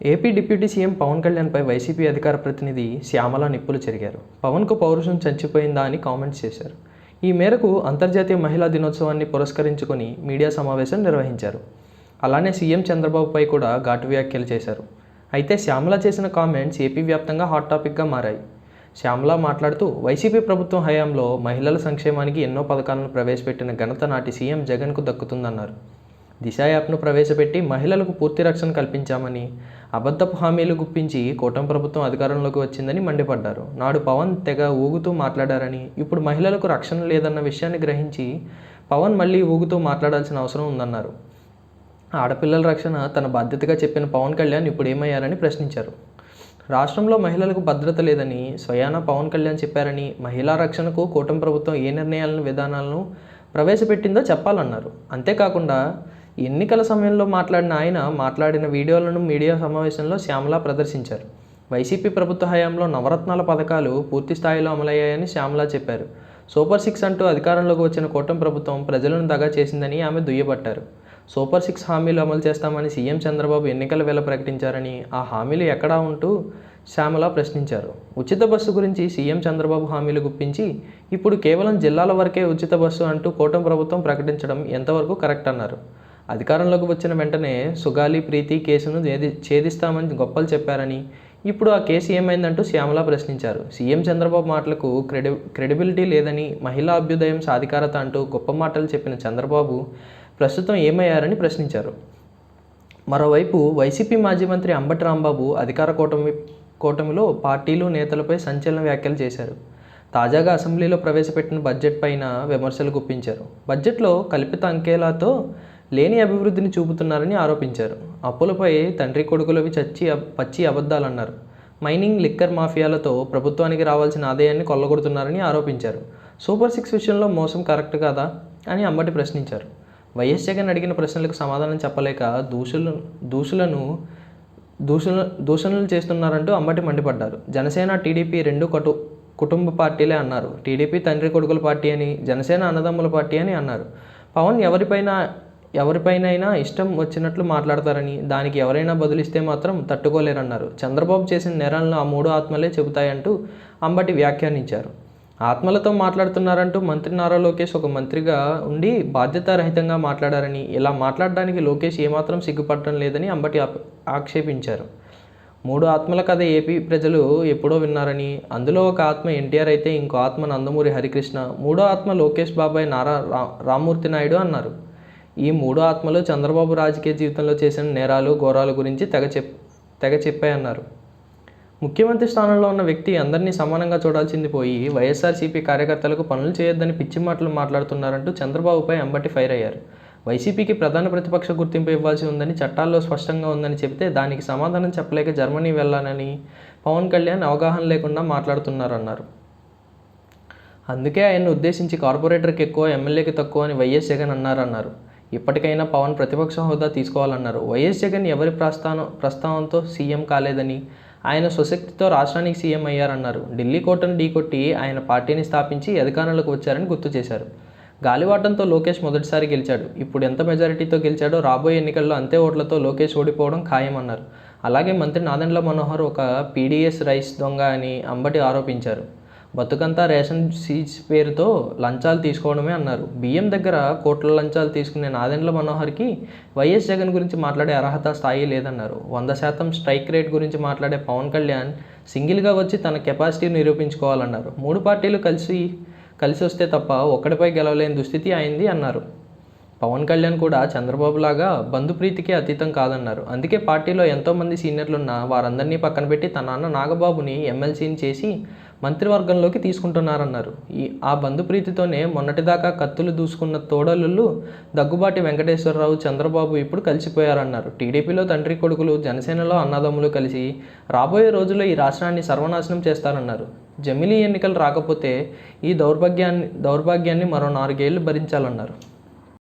AP deputy CM Pawan కళ్యాణ్పై YCP అధికార ప్రతినిధి శ్యామల నిప్పులు చెరిగారు. పవన్కు పౌరుషం చచ్చిపోయిందా అని కామెంట్స్ చేశారు. ఈ మేరకు అంతర్జాతీయ మహిళా దినోత్సవాన్ని పురస్కరించుకొని మీడియా సమావేశం నిర్వహించారు. అలానే సీఎం చంద్రబాబుపై కూడా ఘాటు వ్యాఖ్యలు చేశారు. అయితే శ్యామల చేసిన కామెంట్స్ ఏపీ వ్యాప్తంగా హాట్ టాపిక్గా మారాయి. శ్యామల మాట్లాడుతూ వైసీపీ ప్రభుత్వం హయాంలో మహిళల సంక్షేమానికి ఎన్నో పథకాలను ప్రవేశపెట్టిన ఘనత నాటి సీఎం జగన్కు దక్కుతుందన్నారు. దిశ యాప్ను ప్రవేశపెట్టి మహిళలకు పూర్తి రక్షణ కల్పించామని అబద్ధపు హామీలు గుప్పించి కూటమి ప్రభుత్వం అధికారంలోకి వచ్చిందని మండిపడ్డారు. నాడు పవన్ తెగ ఊగుతూ మాట్లాడారని ఇప్పుడు మహిళలకు రక్షణ లేదన్న విషయాన్ని గ్రహించి పవన్ మళ్ళీ ఊగుతూ మాట్లాడాల్సిన అవసరం ఉందన్నారు. ఆడపిల్లల రక్షణ తన బాధ్యతగా చెప్పిన పవన్ కళ్యాణ్ ఇప్పుడు ఏమయ్యారని ప్రశ్నించారు. రాష్ట్రంలో మహిళలకు భద్రత లేదని స్వయాన పవన్ కళ్యాణ్ చెప్పారని మహిళా రక్షణకు కూటమి ప్రభుత్వం ఏ నిర్ణయాలను విధానాలను ప్రవేశపెట్టిందో చెప్పాలన్నారు. అంతేకాకుండా ఎన్నికల సమయంలో మాట్లాడిన ఆయన మాట్లాడిన వీడియోలను మీడియా సమావేశంలో శ్యామల ప్రదర్శించారు. వైసీపీ ప్రభుత్వ హయాంలో నవరత్నాల పథకాలు పూర్తి స్థాయిలో అమలయ్యాయని శ్యామల చెప్పారు. సూపర్ సిక్స్ అంటూ అధికారంలోకి వచ్చిన కూటమి ప్రభుత్వం ప్రజలను దగా చేసిందని ఆమె దుయ్యబట్టారు. సూపర్ సిక్స్ హామీలు అమలు చేస్తామని సీఎం చంద్రబాబు ఎన్నికల వేళ ప్రకటించారని ఆ హామీలు ఎక్కడా ఉంటూ శ్యామల ప్రశ్నించారు. ఉచిత బస్సు గురించి సీఎం చంద్రబాబు హామీలు గుప్పించి ఇప్పుడు కేవలం జిల్లాల వరకే ఉచిత బస్సు అంటూ కూటమి ప్రభుత్వం ప్రకటించడం ఎంతవరకు కరెక్ట్ అన్నారు. అధికారంలోకి వచ్చిన వెంటనే సుగాలి ప్రీతి కేసును ఛేది ఛేదిస్తామని గొప్పలు చెప్పారని. ఇప్పుడు ఆ కేసు ఏమైందంటూ శ్యామల ప్రశ్నించారు. సీఎం చంద్రబాబు మాటలకు క్రెడి క్రెడిబిలిటీ లేదని మహిళా అభ్యుదయం సాధికారత అంటూ గొప్ప మాటలు చెప్పిన చంద్రబాబు ప్రస్తుతం ఏమయ్యారని ప్రశ్నించారు. మరోవైపు వైసీపీ మాజీ మంత్రి అంబటి రాంబాబు అధికార కూటమి కూటమిలో పార్టీలు నేతలపై సంచలన వ్యాఖ్యలు చేశారు. తాజాగా అసెంబ్లీలో ప్రవేశపెట్టిన బడ్జెట్ పైన విమర్శలు గుప్పించారు. బడ్జెట్లో కల్పిత అంకెలతో లేని అభివృద్ధిని చూపుతున్నారని ఆరోపించారు. అప్పులపై తండ్రి కొడుకులవి చచ్చి పచ్చి అబద్ధాలన్నారు. మైనింగ్ లిక్కర్ మాఫియాలతో ప్రభుత్వానికి రావాల్సిన ఆదాయాన్ని కొల్లగొడుతున్నారని ఆరోపించారు. సూపర్ సిక్స్ విషయంలో మోసం కరెక్ట్ కాదా అని అంబటి ప్రశ్నించారు. వైఎస్ జగన్ అడిగిన ప్రశ్నలకు సమాధానం చెప్పలేక దూషులు దూషులను దూషణ దూషణలు చేస్తున్నారంటూ అంబటి మండిపడ్డారు. జనసేన టీడీపీ రెండు కటు కుటుంబ పార్టీలే అన్నారు. టీడీపీ తండ్రి కొడుకుల పార్టీ అని జనసేన అన్నదమ్ముల పార్టీ అని అన్నారు. పవన్ ఎవరిపైన ఎవరిపైనైనా ఇష్టం వచ్చినట్లు మాట్లాడతారని దానికి ఎవరైనా బదులిస్తే మాత్రం తట్టుకోలేరన్నారు. చంద్రబాబు చేసిన నేరాలను ఆ మూడు ఆత్మలే చెబుతాయంటూ అంబటి వ్యాఖ్యానించారు. ఆత్మలతో మాట్లాడుతున్నారంటూ మంత్రి నారా లోకేష్ ఒక మంత్రిగా ఉండి బాధ్యతారహితంగా మాట్లాడారని ఇలా మాట్లాడడానికి లోకేష్ ఏమాత్రం సిగ్గుపడటం లేదని అంబటి ఆక్షేపించారు. మూడు ఆత్మల కథ ఏపీ ప్రజలు ఎప్పుడో విన్నారని అందులో ఒక ఆత్మ ఎన్టీఆర్ అయితే ఇంకో ఆత్మ నందమూరి హరికృష్ణ మూడో ఆత్మ లోకేష్ బాబాయ్ నారా రా రామ్మూర్తి నాయుడు అన్నారు. ఈ మూడు ఆత్మలు చంద్రబాబు రాజకీయ జీవితంలో చేసిన నేరాలు ఘోరాల గురించి తెగ చెప్ తెగ చెప్పాయన్నారు. ముఖ్యమంత్రి స్థానంలో ఉన్న వ్యక్తి అందరినీ సమానంగా చూడాల్సింది పోయి వైఎస్ఆర్సీపీ కార్యకర్తలకు పనులు చేయొద్దని పిచ్చి మాటలు మాట్లాడుతున్నారంటూ చంద్రబాబుపై అంబటి ఫైర్ అయ్యారు. వైసీపీకి ప్రధాన ప్రతిపక్ష గుర్తింపు ఇవ్వాల్సి ఉందని చట్టాల్లో స్పష్టంగా ఉందని చెబితే దానికి సమాధానం చెప్పలేక జర్మనీ వెళ్ళానని పవన్ కళ్యాణ్ అవగాహన లేకుండా మాట్లాడుతున్నారన్నారు. అందుకే ఆయన్ను ఉద్దేశించి కార్పొరేటర్కి ఎక్కువ ఎమ్మెల్యేకి తక్కువ అని వైఎస్ జగన్ అన్నారన్నారు. ఇప్పటికైనా పవన్ ప్రతిపక్ష హోదా తీసుకోవాలన్నారు. వైఎస్ జగన్ ఎవరి ప్రస్థానం ప్రస్తావనతో సీఎం కాలేదని ఆయన స్వశక్తితో రాష్ట్రానికి సీఎం అయ్యారన్నారు. ఢిల్లీ కోటను ఢీకొట్టి ఆయన పార్టీని స్థాపించి అధికారంలోకి వచ్చారని గుర్తు చేశారు. గాలివాటంతో లోకేష్ మొదటిసారి గెలిచాడు. ఇప్పుడు ఎంత మెజారిటీతో గెలిచాడో రాబోయే ఎన్నికల్లో అంతే ఓట్లతో లోకేష్ ఓడిపోవడం ఖాయమన్నారు. అలాగే మంత్రి నాదెండ్ల మనోహర్ ఒక పీడీఎస్ రైస్ దొంగ అని అంబటి ఆరోపించారు. బతుకంతా రేషన్ సీజ్ పేరుతో లంచాలు తీసుకోవడమే అన్నారు. బియ్యం దగ్గర కోట్ల లంచాలు తీసుకునే నాదెండ్ల మనోహర్కి వైఎస్ జగన్ గురించి మాట్లాడే అర్హత స్థాయి లేదన్నారు. వంద శాతం స్ట్రైక్ రేట్ గురించి మాట్లాడే పవన్ కళ్యాణ్ సింగిల్గా వచ్చి తన కెపాసిటీ నిరూపించుకోవాలన్నారు. మూడు పార్టీలు కలిసి కలిసి వస్తే తప్ప ఒక్కడిపై గెలవలేని దుస్థితి అయింది అన్నారు. పవన్ కళ్యాణ్ కూడా చంద్రబాబు లాగా బంధుప్రీతికి అతీతం కాదన్నారు. అందుకే పార్టీలో ఎంతోమంది సీనియర్లున్న వారందరినీ పక్కన పెట్టి తన అన్న నాగబాబుని ఎమ్మెల్సీని చేసి మంత్రివర్గంలోకి తీసుకుంటున్నారన్నారు. ఈ ఆ బంధుప్రీతితోనే మొన్నటిదాకా కత్తులు దూసుకున్న తోడలు దగ్గుబాటి వెంకటేశ్వరరావు చంద్రబాబు ఇప్పుడు కలిసిపోయారన్నారు. టీడీపీలో తండ్రి కొడుకులు జనసేనలో అన్నదమ్ములు కలిసి రాబోయే రోజుల్లో ఈ రాష్ట్రాన్ని సర్వనాశనం చేస్తారన్నారు. జమిలీ ఎన్నికలు రాకపోతే ఈ దౌర్భాగ్యాన్ని దౌర్భాగ్యాన్ని మరో నాలుగేళ్ళు భరించాలన్నారు.